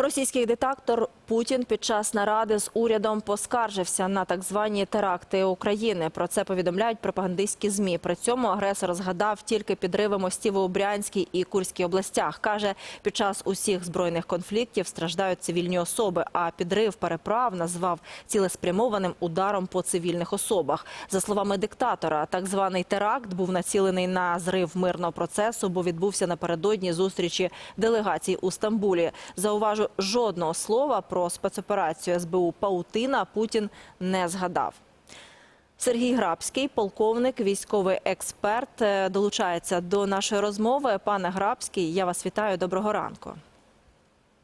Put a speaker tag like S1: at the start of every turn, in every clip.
S1: Російський диктатор Путін під час наради з урядом поскаржився на так звані теракти України. Про це повідомляють пропагандистські змі. При цьому агресор згадав тільки підриви мостів у Брянській і Курській областях. каже, під час усіх збройних конфліктів страждають цивільні особи. А підрив переправ назвав цілеспрямованим ударом по цивільних особах. За словами диктатора, так званий теракт був націлений на зрив мирного процесу, бо відбувся напередодні зустрічі делегацій у Стамбулі. Зауважу, жодного слова про спецоперацію СБУ Паутина Путін не згадав. Сергій Грабський, полковник, військовий експерт, е, долучається до нашої розмови. Пане Грабський, я вас вітаю. Доброго ранку.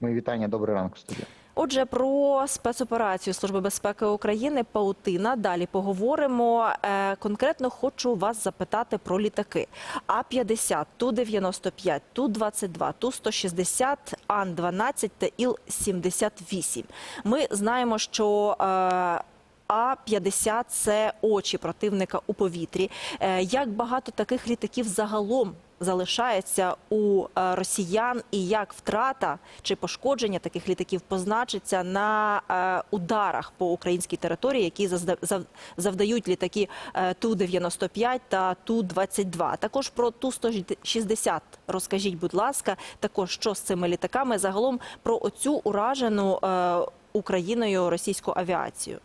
S2: Мої вітання, добрий ранку, студія.
S1: Отже, про спецоперацію Служби безпеки України Паутина. Далі поговоримо. Е, Конкретно хочу вас запитати про літаки. А-50, Ту-95, Ту-22, Ту-160, Ан-12 та Іл-78. Ми знаємо, що е, А-50 – це очі противника у повітрі. Е, Як багато таких літаків загалом залишається у е, росіян, і як втрата чи пошкодження таких літаків позначиться на е, ударах по українській території, які завдають літаки е, Ту-95 та Ту-22. Також про Ту-160 розкажіть, будь ласка, також що з цими літаками, загалом про оцю уражену Україною російську авіацію.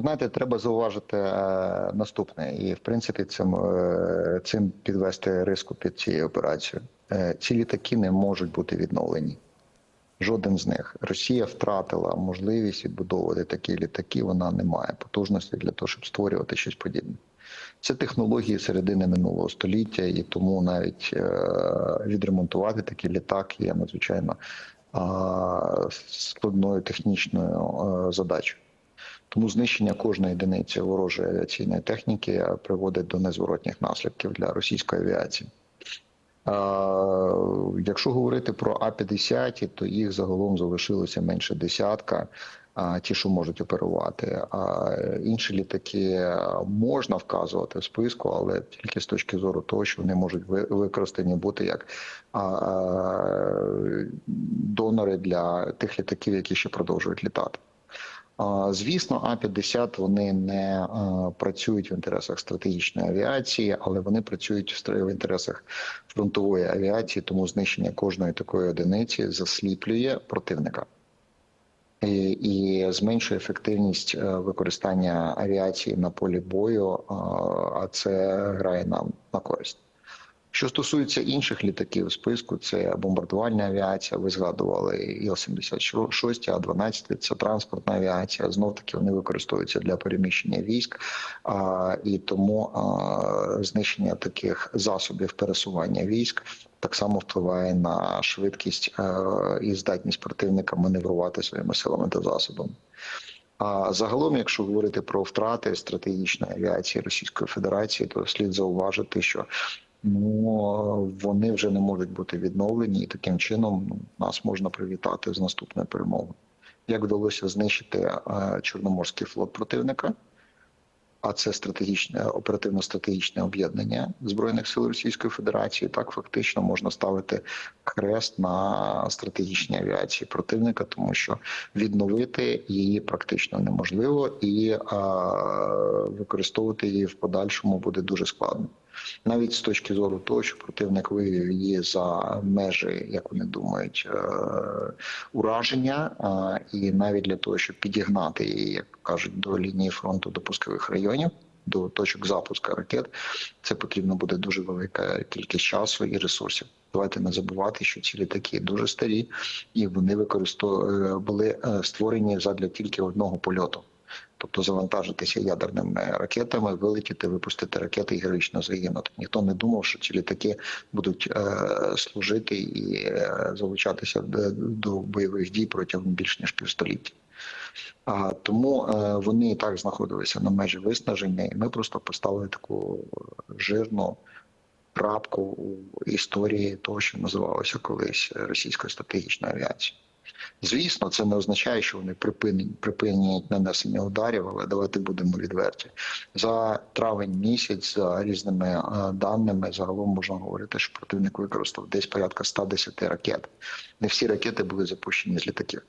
S2: Знаєте, треба зауважити е, наступне, і в принципі цим, е, цим підвести риску під цією операцією. Е, ці літаки не можуть бути відновлені. Жоден з них. Росія втратила можливість відбудовувати такі літаки. Вона не має потужності для того, щоб створювати щось подібне. Це технології середини минулого століття, і тому навіть відремонтувати такий літак є надзвичайно складною технічною задачею. Тому знищення кожної одиниці ворожої авіаційної техніки приводить до незворотніх наслідків для російської авіації. Якщо говорити про А-50, то їх загалом залишилося менше десятка, а ті, що можуть оперувати. А інші літаки можна вказувати в списку, але тільки з точки зору того, що вони можуть використані бути як а, а, донори для тих літаків, які ще продовжують літати. Звісно, А-50 вони не працюють в інтересах стратегічної авіації, але вони працюють в інтересах фронтової авіації, тому знищення кожної такої одиниці засліплює противника і, і зменшує ефективність е, використання авіації на полі бою, а, а це грає нам на користь. Що стосується інших літаків списку, це бомбардувальна авіація. Ви згадували Іл-76, А-12 – це транспортна авіація. Знов таки вони використовуються для переміщення військ, а, і тому а, знищення таких засобів пересування військ так само впливає на швидкість е, і здатність противника маневрувати своїми силами та засобами. А загалом, якщо говорити про втрати стратегічної авіації Російської Федерації, то слід зауважити, що ну вони вже не можуть бути відновлені, і таким чином ну, нас можна привітати з наступною перемогою. Як вдалося знищити е, Чорноморський флот противника? А це стратегічне оперативно-стратегічне об'єднання збройних сил Російської Федерації. Так фактично можна ставити хрест на стратегічній авіації противника, тому що відновити її практично неможливо, і а, використовувати її в подальшому буде дуже складно. Навіть з точки зору того, що противник вивів її за межі, як вони думають, е, ураження, і навіть для того, щоб підігнати її, як кажуть, до лінії фронту до пускових районів. До точок запуску ракет це потрібно буде дуже велика кількість часу і ресурсів. Давайте не забувати, що ці літаки дуже старі, і вони використовували були е, створені задля тільки одного польоту. Тобто завантажитися ядерними ракетами, вилетіти, випустити ракети і героїчно загинути. Ніхто не думав, що ці літаки будуть е, служити і е, залучатися до, до бойових дій протягом більш ніж півстоліття. А тому е, вони і так знаходилися на межі виснаження, і ми просто поставили таку жирну крапку у історії того, що називалося колись російською стратегічною авіацією. Звісно, це не означає, що вони припинять, нанесення ударів, але давайте будемо відверті. За травень місяць, за різними е, даними, загалом можна говорити, що противник використав десь порядка 110 ракет. Не всі ракети були запущені з літаків.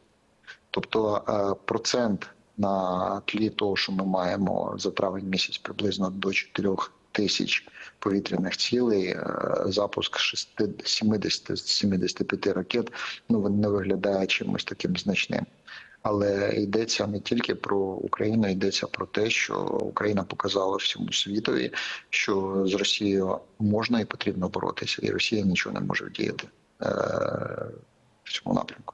S2: Тобто е, процент на тлі того, що ми маємо за травень місяць приблизно до 4 тисяч повітряних цілей, е, запуск 70-75 ракет, ну він не виглядає чимось таким значним. Але йдеться не тільки про Україну, йдеться про те, що Україна показала всьому світові, що з Росією можна і потрібно боротися, і Росія нічого не може вдіяти е, в цьому напрямку.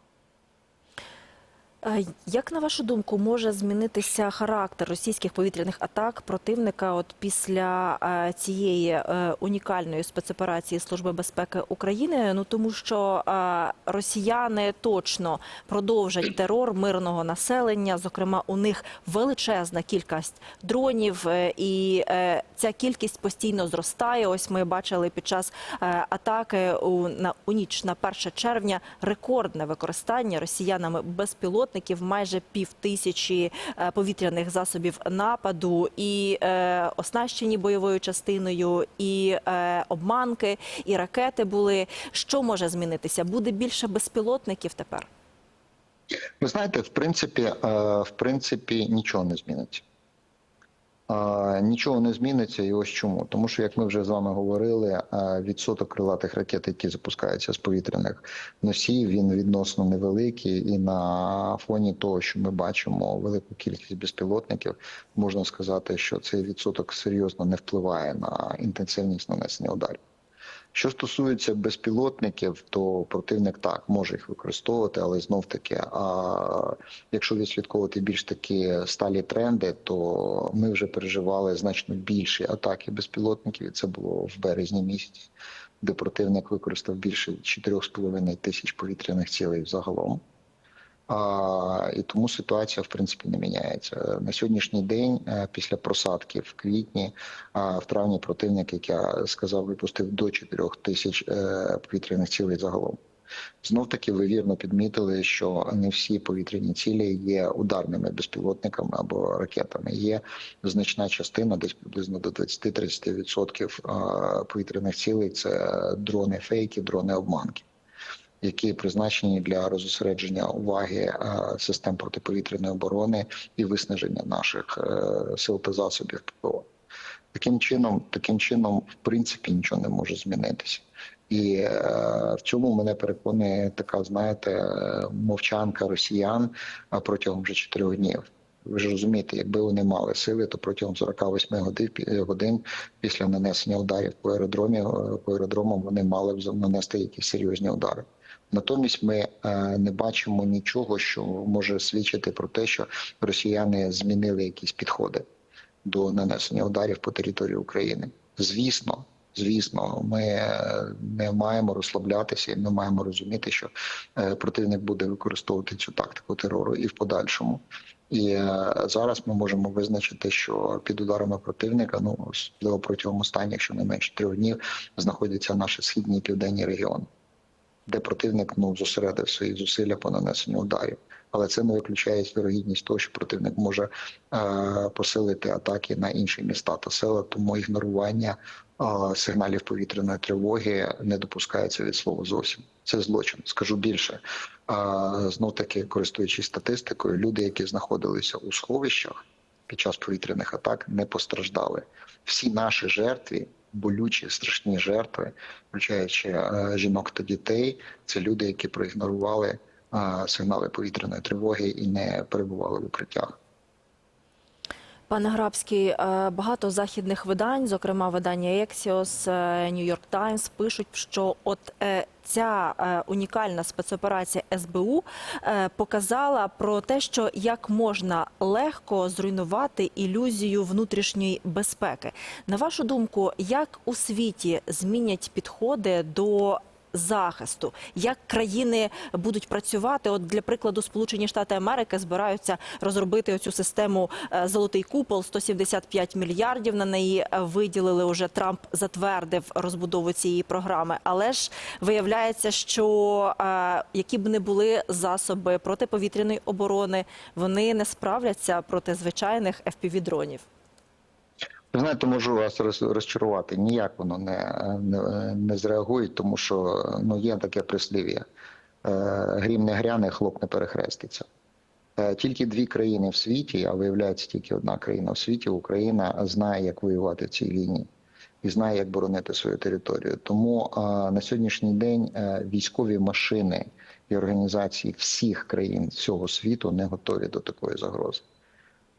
S1: Як на вашу думку може змінитися характер російських повітряних атак противника от після цієї е, унікальної спецоперації Служби безпеки України? Ну тому що росіяни точно продовжать терор мирного населення. Зокрема, у них величезна кількість дронів, е, і е, ця кількість постійно зростає. Ось ми бачили під час атаки у на у ніч на 1 червня рекордне використання росіянами безпілотників, майже пів тисячі е, повітряних засобів нападу, і е, оснащені бойовою частиною, і е, обманки, і ракети були. Що може змінитися? Буде більше безпілотників тепер?
S2: Ви знаєте, в принципі, в принципі, нічого не зміниться. Нічого не зміниться, і ось чому. Тому що, як ми вже з вами говорили, відсоток крилатих ракет, які запускаються з повітряних носіїв, він відносно невеликий. І на фоні того, що ми бачимо велику кількість безпілотників, можна сказати, що цей відсоток серйозно не впливає на інтенсивність нанесення ударів. Що стосується безпілотників, то противник так може їх використовувати, але знов таки, а якщо відслідковувати більш такі сталі тренди, то ми вже переживали значно більші атаки безпілотників, і це було в березні місяці, де противник використав більше 4,5 тисяч повітряних цілей загалом. І тому ситуація в принципі не міняється на сьогоднішній день. е, Після просадки в квітні, а в травні противник, як я сказав, випустив до 4 тисяч е, повітряних цілей загалом. Знов таки ви вірно підмітили, що не всі повітряні цілі є ударними безпілотниками або ракетами. Є значна частина, десь приблизно до 20-30% е, повітряних цілей. Це дрони фейки, дрони обманки які призначені для розосередження уваги е, систем протиповітряної оборони і виснаження наших е, сил та засобів ППО. Таким чином, таким чином, в принципі, нічого не може змінитися. І е, в цьому мене переконує така, знаєте, мовчанка росіян протягом вже чотирьох днів. Ви ж розумієте, якби вони мали сили, то протягом 48 годин, годин після нанесення ударів по аеродромі е, по аеродромам вони мали б нанести якісь серйозні удари. Натомість ми е, не бачимо нічого, що може свідчити про те, що росіяни змінили якісь підходи до нанесення ударів по території України. Звісно, звісно, ми е, не маємо розслаблятися, і ми маємо розуміти, що противник буде використовувати цю тактику терору і в подальшому. І е, зараз ми можемо визначити, що під ударами противника, ну протягом останніх щонайменше трьох днів, знаходяться наші східні і південні регіони де противник ну зосередив свої зусилля по нанесенню ударів. Але це не виключає вірогідність того, що противник може е, посилити атаки на інші міста та села, тому ігнорування е, сигналів повітряної тривоги не допускається від слова зовсім. Це злочин. Скажу більше. Е, знов таки, користуючись статистикою, люди, які знаходилися у сховищах під час повітряних атак, не постраждали. Всі наші жертви болючі, страшні жертви, включаючи е, жінок та дітей. Це люди, які проігнорували е, сигнали повітряної тривоги і не перебували в укриттях.
S1: Пане Грабський, е, багато західних видань, зокрема видання Axios, е, York Times, пишуть, що от е, ця унікальна спецоперація СБУ показала про те, що як можна легко зруйнувати ілюзію внутрішньої безпеки. На вашу думку, як у світі змінять підходи до захисту. Як країни будуть працювати? От для прикладу, Сполучені Штати Америки збираються розробити оцю систему е, Золотий купол 175 мільярдів. На неї е, виділили уже Трамп затвердив розбудову цієї програми. Але ж виявляється, що е, які б не були засоби протиповітряної оборони, вони не справляться проти звичайних FPV-дронів.
S2: Ви знаєте, можу вас роз- розчарувати. Ніяк воно не, не, не зреагує, тому що ну, є таке прислів'я. Е, Грім не гряне, хлоп не перехреститься. Е, Тільки дві країни в світі, а виявляється тільки одна країна в світі, Україна знає, як воювати в цій війні і знає, як боронити свою територію. Тому е, на сьогоднішній день військові машини і організації всіх країн всього світу не готові до такої загрози.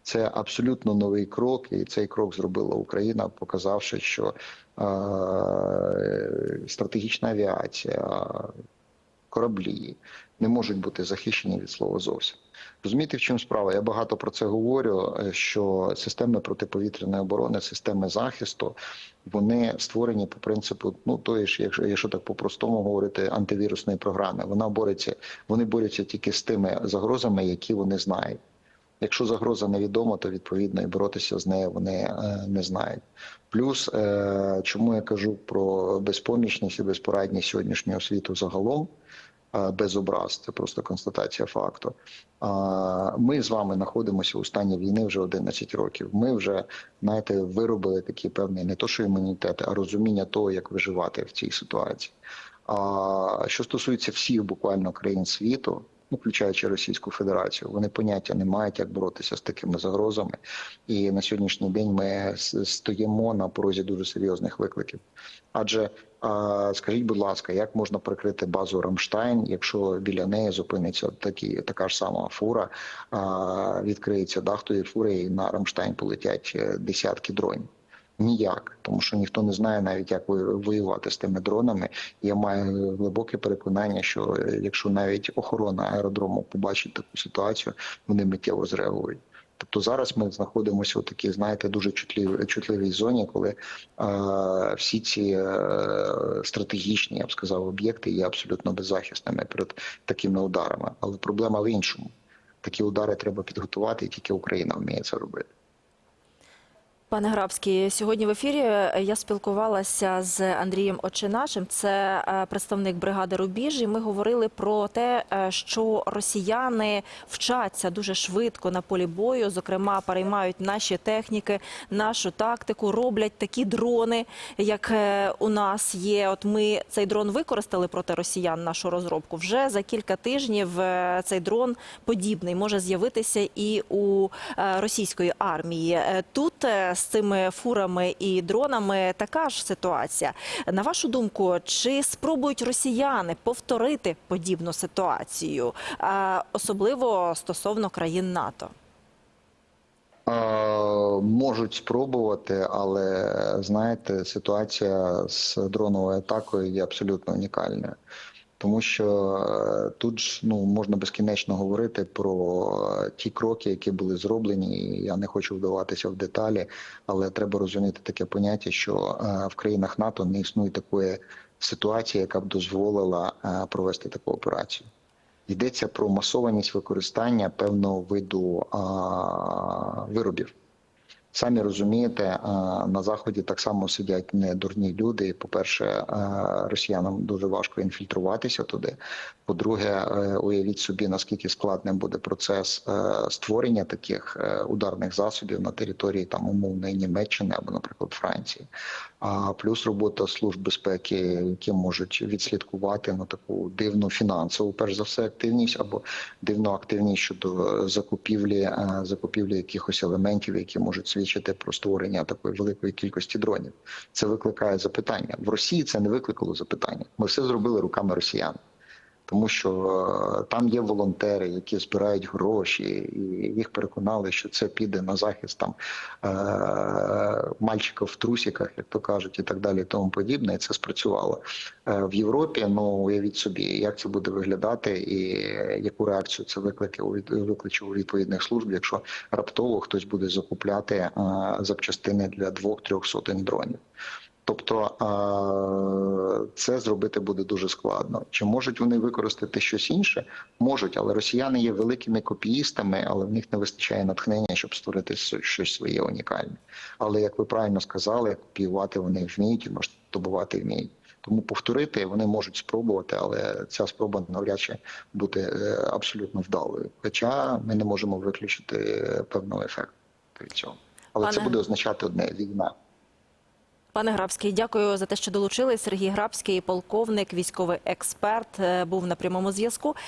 S2: Це абсолютно новий крок, і цей крок зробила Україна, показавши, що е, стратегічна авіація, кораблі не можуть бути захищені від слова зовсім. Розумієте, в чому справа? Я багато про це говорю. е, Що системи протиповітряної оборони, системи захисту, вони створені по принципу, ну тої ж, якщо, якщо так по-простому говорити, антивірусної програми. Вона бореться, вони борються тільки з тими загрозами, які вони знають. Якщо загроза невідома, то відповідно і боротися з нею вони е, не знають. Плюс, е, чому я кажу про безпомічність і безпорадність сьогоднішнього світу загалом, е, без образ, це просто констатація факту. Ми з вами знаходимося у стані війни вже 11 років. Ми вже знаєте, виробили такий певний не то, що імунітет, а розуміння того, як виживати в цій ситуації. А що стосується всіх буквально країн світу, ну, включаючи Російську Федерацію, вони поняття не мають, як боротися з такими загрозами. І на сьогоднішній день ми стоїмо на порозі дуже серйозних викликів. Адже скажіть, будь ласка, як можна прикрити базу Рамштайн, якщо біля неї зупиниться такі, така ж сама фура, відкриється дах тої фури, і на Рамштайн полетять е, десятки дронів? Ніяк, тому що ніхто не знає навіть, як воювати з тими дронами. Я маю глибоке переконання, що е, якщо навіть охорона аеродрому побачить таку ситуацію, вони миттєво зреагують. Тобто зараз ми знаходимося у такій, знаєте, дуже чутливій, чутливій зоні, коли е, всі ці е, стратегічні, я б сказав, об'єкти є абсолютно беззахисними перед такими ударами. Але проблема в іншому: такі удари треба підготувати, і тільки Україна вміє це робити.
S1: Пане Грабський, сьогодні в ефірі я спілкувалася з Андрієм Очинашем, це е, представник бригади Рубіж, і ми говорили про те, е, що росіяни вчаться дуже швидко на полі бою, зокрема, переймають наші техніки, нашу тактику, роблять такі дрони, як е, у нас є. От ми цей дрон використали проти росіян, нашу розробку. Вже за кілька тижнів е, цей дрон подібний може з'явитися і у е, російської армії. Е, Тут е, з цими фурами і дронами така ж ситуація. На вашу думку, чи спробують росіяни повторити подібну ситуацію, особливо стосовно країн НАТО?
S2: Можуть спробувати, але знаєте, ситуація з дроновою атакою є абсолютно унікальною. Тому що е, тут ж ну можна безкінечно говорити про е, ті кроки, які були зроблені. Я не хочу вдаватися в деталі, але треба розуміти таке поняття, що е, в країнах НАТО не існує такої ситуації, яка б дозволила провести таку операцію. Йдеться про масованість використання певного виду а, виробів. Самі розумієте, на заході так само сидять не дурні люди. По-перше, росіянам дуже важко інфільтруватися туди. По-друге, е, уявіть собі, наскільки складним буде процес е, створення таких е, ударних засобів на території там умовної Німеччини або, наприклад, Франції. А плюс робота служб безпеки, які можуть відслідкувати на таку дивну фінансову, перш за все, активність або дивну активність щодо закупівлі е, закупівлі якихось елементів, які можуть свідчити про створення такої великої кількості дронів. Це викликає запитання в Росії. Це не викликало запитання. Ми все зробили руками росіян. Тому що е, там є волонтери, які збирають гроші, і їх переконали, що це піде на захист там е- мальчиків в трусіках, як то кажуть, і так далі, і тому подібне. І це спрацювало Е, в Європі. Ну уявіть собі, як це буде виглядати, і яку реакцію це від- викличе у відповідних служб, якщо раптово хтось буде закупляти запчастини для двох-трьох сотень дронів. Тобто це зробити буде дуже складно. Чи можуть вони використати щось інше? Можуть, але росіяни є великими копіїстами, але в них не вистачає натхнення, щоб створити щось своє унікальне. Але як ви правильно сказали, копіювати вони вміють і масштабувати вміють. Тому повторити вони можуть спробувати, але ця спроба навряд чи буде абсолютно вдалою. Хоча ми не можемо виключити е, певного ефекту від цього. Але це буде означати одне війна.
S1: Пане Грабський, дякую за те, що долучились. Сергій Грабський, полковник, військовий експерт, е, був на прямому зв'язку.